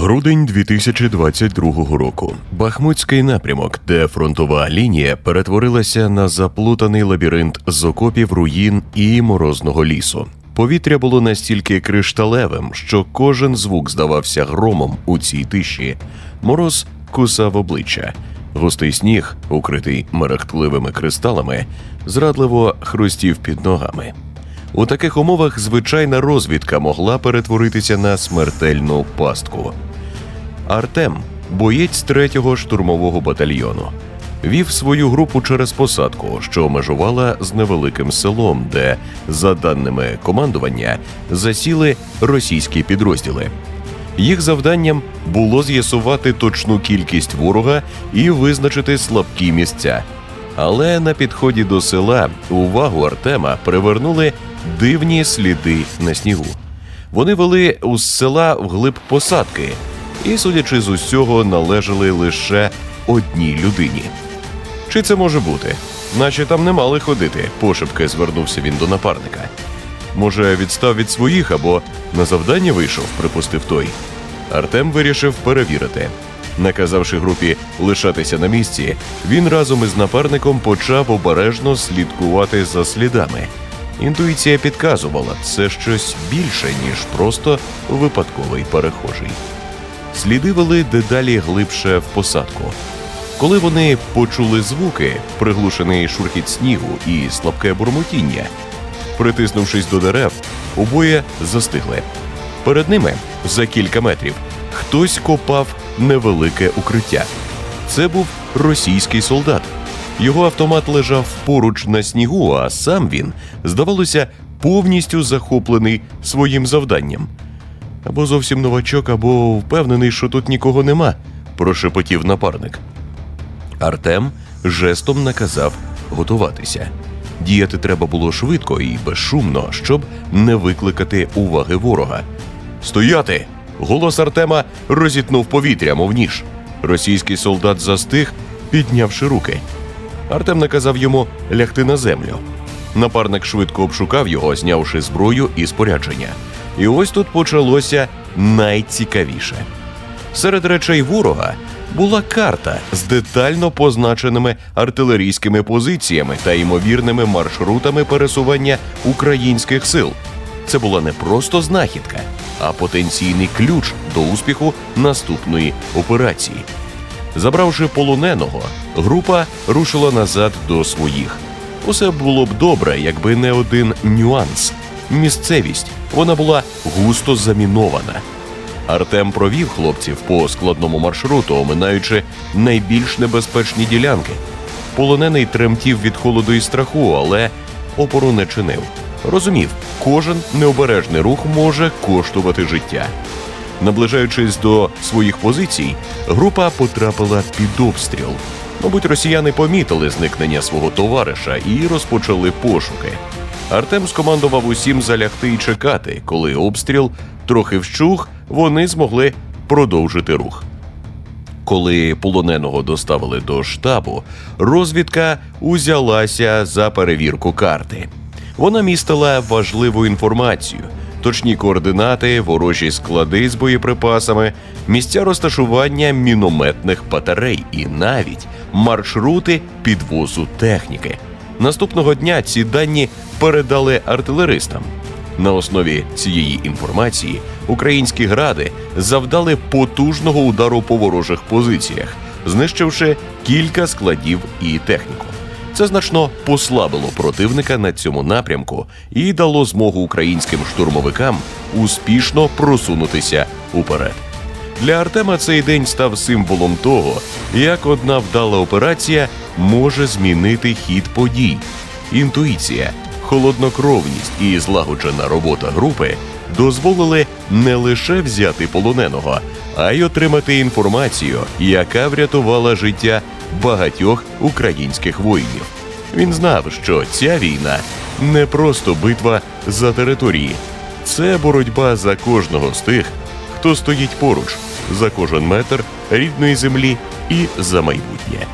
Грудень 2022 року. Бахмутський напрямок, де фронтова лінія перетворилася на заплутаний лабіринт з окопів, руїн і морозного лісу. Повітря було настільки кришталевим, що кожен звук здавався громом у цій тиші. Мороз кусав обличчя. Густий сніг, укритий мерехтливими кристалами, зрадливо хрустів під ногами. У таких умовах звичайна розвідка могла перетворитися на смертельну пастку. Артем, боєць третього штурмового батальйону, вів свою групу через посадку, що межувала з невеликим селом, де, за даними командування, засіли російські підрозділи. Їх завданням було з'ясувати точну кількість ворога і визначити слабкі місця. Але на підході до села увагу Артема привернули дивні сліди на снігу. Вони вели з села вглиб посадки, і, судячи з усього, належали лише одній людині. Чи це може бути? Наче там не мали ходити, пошепки звернувся він до напарника. Може, відстав від своїх або на завдання вийшов, припустив той. Артем вирішив перевірити. Наказавши групі лишатися на місці, він разом із напарником почав обережно слідкувати за слідами. Інтуїція підказувала, це щось більше, ніж просто випадковий перехожий. Сліди вели дедалі глибше в посадку. Коли вони почули звуки, приглушений шурхіт снігу і слабке бурмотіння, притиснувшись до дерев, обоє застигли. Перед ними, за кілька метрів, хтось копав невелике укриття. Це був російський солдат. Його автомат лежав поруч на снігу, а сам він, здавалося, повністю захоплений своїм завданням. Або зовсім новачок, або впевнений, що тут нікого нема, прошепотів напарник. Артем жестом наказав готуватися. Діяти треба було швидко і безшумно, щоб не викликати уваги ворога. Стояти! Голос Артема розітнув повітря, мов ніж. Російський солдат застиг, піднявши руки. Артем наказав йому лягти на землю. Напарник швидко обшукав його, знявши зброю і спорядження. І ось тут почалося найцікавіше. Серед речей ворога була карта з детально позначеними артилерійськими позиціями та ймовірними маршрутами пересування українських сил. Це була не просто знахідка, а потенційний ключ до успіху наступної операції. Забравши полоненого, група рушила назад до своїх. Усе було б добре, якби не один нюанс. Місцевість вона була густо замінована. Артем провів хлопців по складному маршруту, оминаючи найбільш небезпечні ділянки. Полонений тремтів від холоду і страху, але опору не чинив. Розумів, кожен необережний рух може коштувати життя. Наближаючись до своїх позицій, група потрапила під обстріл. Мабуть, росіяни помітили зникнення свого товариша і розпочали пошуки. Артем скомандував усім залягти і чекати. Коли обстріл трохи вщух, вони змогли продовжити рух. Коли полоненого доставили до штабу, розвідка узялася за перевірку карти. Вона містила важливу інформацію: точні координати, ворожі склади з боєприпасами, місця розташування мінометних батарей і навіть маршрути підвозу техніки. Наступного дня ці дані передали артилеристам. На основі цієї інформації українські гради завдали потужного удару по ворожих позиціях, знищивши кілька складів і техніку. Це значно послабило противника на цьому напрямку і дало змогу українським штурмовикам успішно просунутися уперед. Для Артема цей день став символом того, як одна вдала операція може змінити хід подій. Інтуїція, холоднокровність і злагоджена робота групи дозволили не лише взяти полоненого, а й отримати інформацію, яка врятувала життя багатьох українських воїнів. Він знав, що ця війна не просто битва за території, це боротьба за кожного з тих, хто стоїть поруч, за кожен метр рідної землі і за майбутнє.